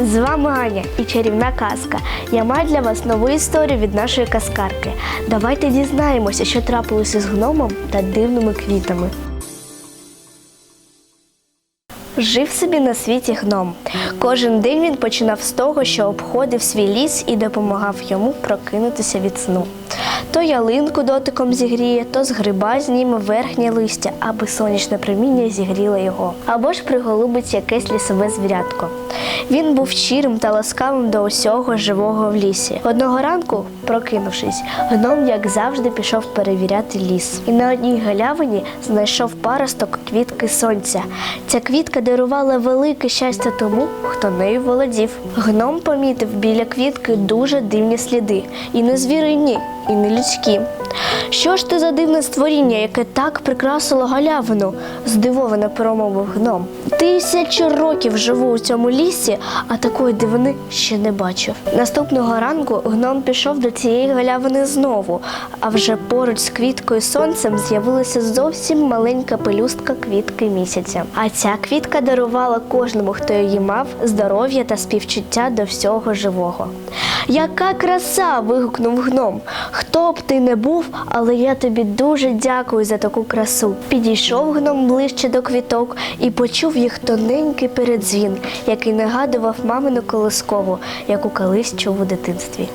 З вами Аня і чарівна казка. Я маю для вас нову історію від нашої казкарки. Давайте дізнаємося, що трапилося з гномом та дивними квітами. Жив собі на світі гном. Кожен день він починав з того, що обходив свій ліс і допомагав йому прокинутися від сну. То ялинку дотиком зігріє, то з гриба зніме верхнє листя, аби сонячне проміння зігріло його, або ж приголубить якесь лісове звірятко. Він був щирим та ласкавим до усього живого в лісі. Одного ранку, прокинувшись, гном, як завжди, пішов перевіряти ліс. І на одній галявині знайшов паросток квітки сонця. Ця квітка дарувала велике щастя тому, хто нею володів. Гном помітив біля квітки дуже дивні сліди, і не звірині, і не людські. Що ж ти за дивне створіння, яке так прикрасило галявину? здивовано промовив гном. Тисячі років живу у цьому лісі, а такої дивини ще не бачив. Наступного ранку гном пішов до цієї галявини знову, а вже поруч з квіткою сонцем з'явилася зовсім маленька пелюстка квітки місяця. А ця квітка дарувала кожному, хто її мав, здоров'я та співчуття до всього живого. Яка краса! вигукнув гном. Хто б ти не був, але я тобі дуже дякую за таку красу. Підійшов гном ближче до квіток і почув їх тоненький передзвін, який нагадував мамину колискову, яку колись чув у дитинстві.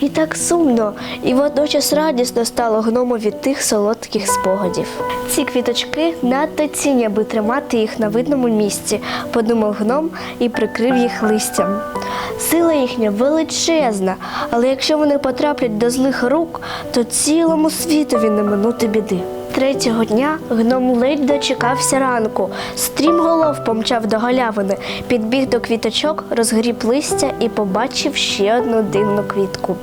І так сумно, і водночас радісно стало гному від тих солодких спогадів. Ці квіточки надто цінні, аби тримати їх на видному місці, подумав гном і прикрив їх листям. Сила їхня величезна, але якщо вони потраплять до злих рук, то цілому світові не минути біди. Третього дня гном ледь дочекався ранку. Стрімголов помчав до галявини, підбіг до квіточок, розгріб листя і побачив ще одну дивну квітку.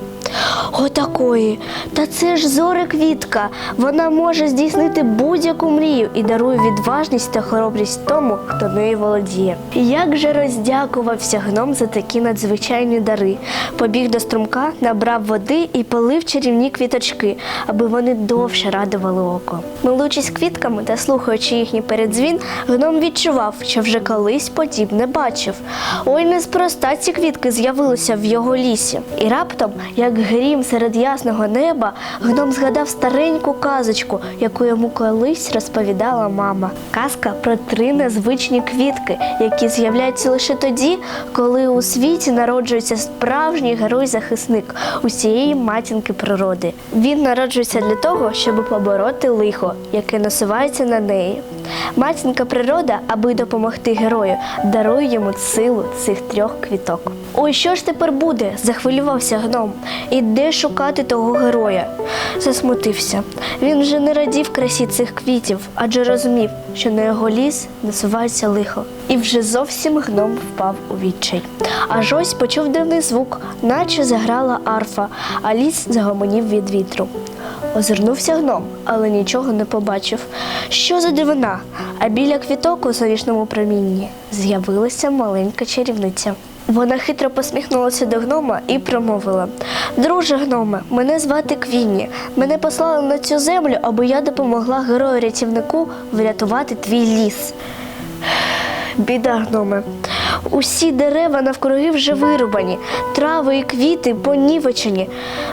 Отакої. Та це ж зоре квітка. Вона може здійснити будь-яку мрію і дарує відважність та хоробрість тому, хто нею володіє. Як же роздякувався гном за такі надзвичайні дари. Побіг до струмка, набрав води і полив чарівні квіточки, аби вони довше радували око. Милуючись квітками та слухаючи їхній передзвін, гном відчував, що вже колись подібне бачив. Ой, неспроста ці квітки з'явилися в його лісі. І раптом, як грім серед ясного неба, гном згадав стареньку казочку, яку йому колись розповідала мама. Казка про три незвичні квітки, які з'являються лише тоді, коли у світі народжується справжній герой-захисник усієї матінки природи. Він народжується для того, щоб побороти лихо, яке насувається на неї. Матінка природа, аби допомогти герою, дарує йому силу цих трьох квіток. Ой, що ж тепер буде? захвилювався гном. І де шукати того героя? Засмутився. Він вже не радів красі цих квітів, адже розумів, що на його ліс насувається лихо. І вже зовсім гном впав у відчай. Аж ось почув дивний звук, наче заграла арфа, а ліс загомонів від вітру. Озирнувся гном, але нічого не побачив. Що за дивина? А біля квіток у сонячному промінні з'явилася маленька чарівниця. Вона хитро посміхнулася до гнома і промовила: Друже гноме, мене звати Квінні. Мене послали на цю землю, аби я допомогла герою-рятівнику врятувати твій ліс. Біда, гноме. Усі дерева навкруги вже вирубані, трави і квіти понівечені,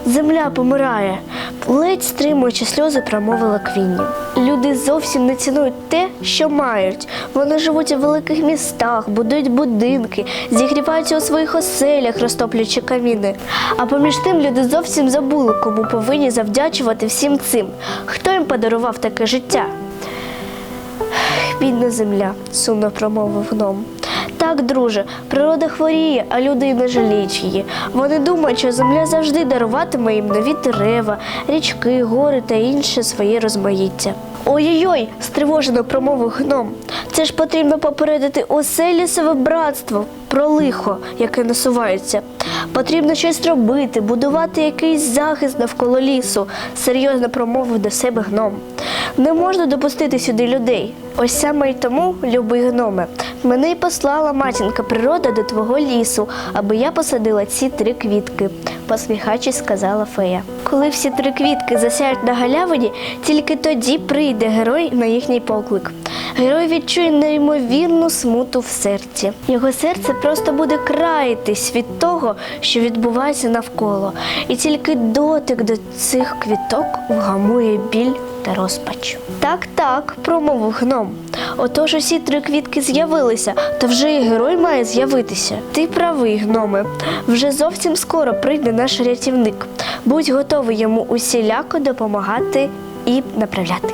земля помирає. Ледь стримуючи сльози, промовила Квінні. Люди зовсім не цінують те, що мають. Вони живуть у великих містах, будують будинки, зігріваються у своїх оселях, розтоплюючи каміни. А поміж тим люди зовсім забули, кому повинні завдячувати всім цим. Хто їм подарував таке життя? Бідна земля, сумно промовив гном. Так, друже, природа хворіє, а люди не жаліють її. Вони думають, що земля завжди даруватиме їм нові дерева, річки, гори та інше своє розмаїття. Ой-ой-ой, стривожено промовив гном. Це ж потрібно попередити усе лісове братство про лихо, яке насувається. Потрібно щось робити, будувати якийсь захист навколо лісу, серйозно промовив до себе гном. Не можна допустити сюди людей. Ось саме й тому, любий гноме, мене й послала матінка природа до твого лісу, аби я посадила ці три квітки, посміхаючись, сказала фея. Коли всі три квітки засяють на галявині, тільки тоді прийде герой на їхній поклик. Герой відчує неймовірну смуту в серці. Його серце просто буде країтись від того, що відбувається навколо, і тільки дотик до цих квіток вгамує біль та розпач. Так, так, промовив гном. Отож усі три квітки з'явилися, то вже і герой має з'явитися. Ти правий, гноме. Вже зовсім скоро прийде наш рятівник. Будь готовий йому усіляко допомагати і направляти.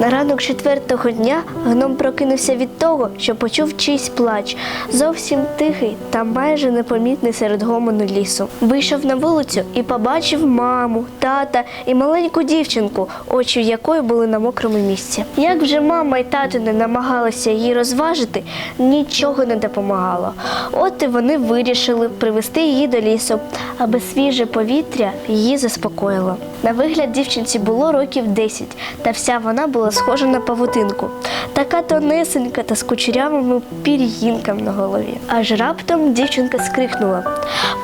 На ранок четвертого дня гном прокинувся від того, що почув чийсь плач, зовсім тихий та майже непомітний серед гомону лісу. Вийшов на вулицю і побачив маму, тата і маленьку дівчинку, очі якої були на мокрому місці. Як вже мама і тато не намагалися її розважити, нічого не допомагало. От і вони вирішили привести її до лісу, аби свіже повітря її заспокоїло. На вигляд дівчинці було років 10, та вся вона була схожа на павутинку, така тонесенька та з кучерявими пір'їнками на голові. Аж раптом дівчинка скрикнула: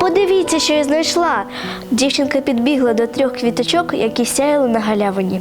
Подивіться, що я знайшла! Дівчинка підбігла до трьох квіточок, які сяяли на галявині.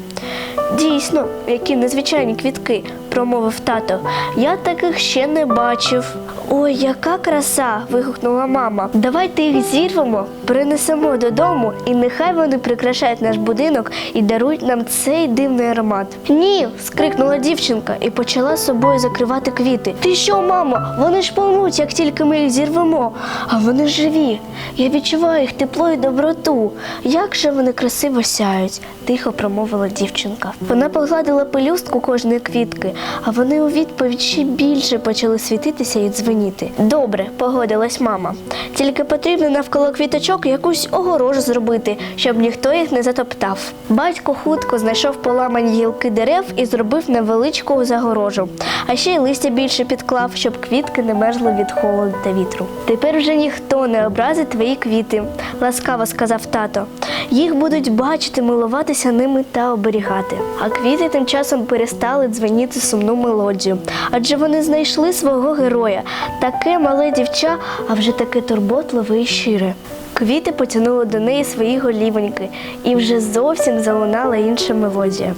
Дійсно, які незвичайні квітки, промовив тато. Я таких ще не бачив. Ой, яка краса! вигукнула мама. Давайте їх зірвемо, принесемо додому, і нехай вони прикрашають наш будинок і дарують нам цей дивний аромат. Ні, скрикнула дівчинка і почала з собою закривати квіти. Ти що, мамо? Вони ж помруть, як тільки ми їх зірвемо. А вони живі. Я відчуваю їх тепло і доброту. Як же вони красиво сяють, тихо промовила дівчинка. Вона погладила пелюстку кожної квітки, а вони у відповідь ще більше почали світитися і дзвеніти. Добре, погодилась мама. Тільки потрібно навколо квіточок якусь огорожу зробити, щоб ніхто їх не затоптав. Батько хутко знайшов поламані гілки дерев і зробив невеличку загорожу. А ще й листя більше підклав, щоб квітки не мерзли від холоду та вітру. Тепер вже ніхто не образить твої квіти, ласкаво сказав тато. Їх будуть бачити, милуватися ними та оберігати. А квіти тим часом перестали дзвеніти сумну мелодію, адже вони знайшли свого героя, таке мале дівча, а вже таке турботливе і щире. Квіти потягнули до неї свої голівоньки, і вже зовсім залунала інша мелодія.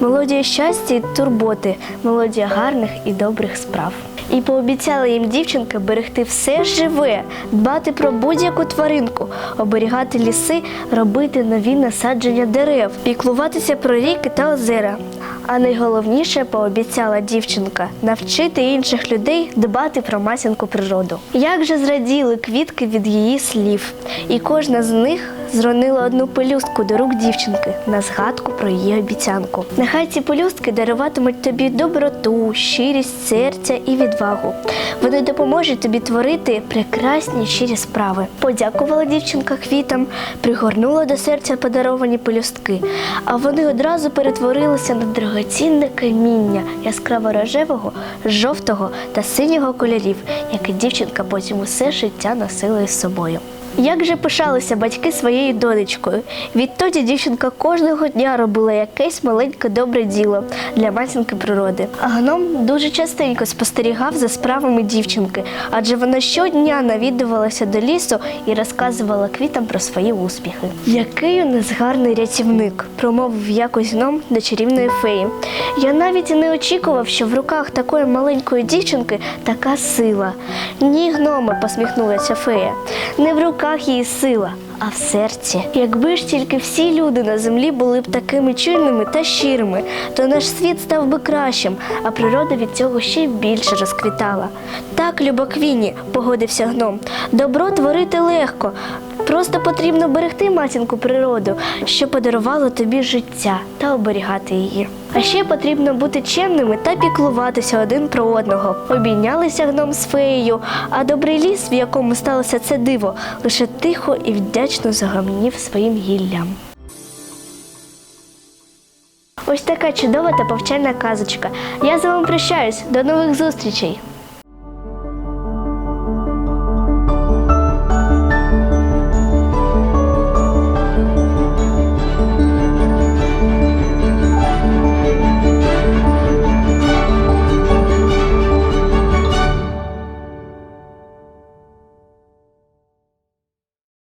Мелодія щастя і турботи, мелодія гарних і добрих справ. І пообіцяла їм дівчинка берегти все живе, дбати про будь-яку тваринку, оберігати ліси, робити нові насадження дерев, піклуватися про ріки та озера. А найголовніше пообіцяла дівчинка навчити інших людей дбати про матінку природу. Як же зраділи квітки від її слів, і кожна з них зронила одну пелюстку до рук дівчинки на згадку про її обіцянку. Нехай ці пелюстки даруватимуть тобі доброту, щирість серця і відвагу. Вони допоможуть тобі творити прекрасні щирі справи. Подякувала дівчинка квітам, пригорнула до серця подаровані пелюстки, а вони одразу перетворилися на дорогоцінне каміння яскраво рожевого, жовтого та синього кольорів, яке дівчинка потім усе життя носила із собою. Як же пишалися батьки своєю донечкою. Відтоді дівчинка кожного дня робила якесь маленьке добре діло для матінки природи. А гном дуже частенько спостерігав за справами дівчинки, адже вона щодня навідувалася до лісу і розказувала квітам про свої успіхи. Який у нас гарний рятівник, промовив якось гном до чарівної феї. Я навіть і не очікував, що в руках такої маленької дівчинки така сила. Ні, гноме, посміхнулася фея. Не в руках її сила, а в серці. Якби ж тільки всі люди на землі були б такими чуйними та щирими, то наш світ став би кращим, а природа від цього ще й більше розквітала. Так, любоквіні, погодився гном, добро творити легко. Просто потрібно берегти матінку природу, що подарувала тобі життя та оберігати її. А ще потрібно бути чемними та піклуватися один про одного. Обійнялися гном з феєю, а добрий ліс, в якому сталося це диво, лише тихо і вдячно загомнів своїм гіллям. Ось така чудова та повчальна казочка. Я з вами прощаюсь. До нових зустрічей!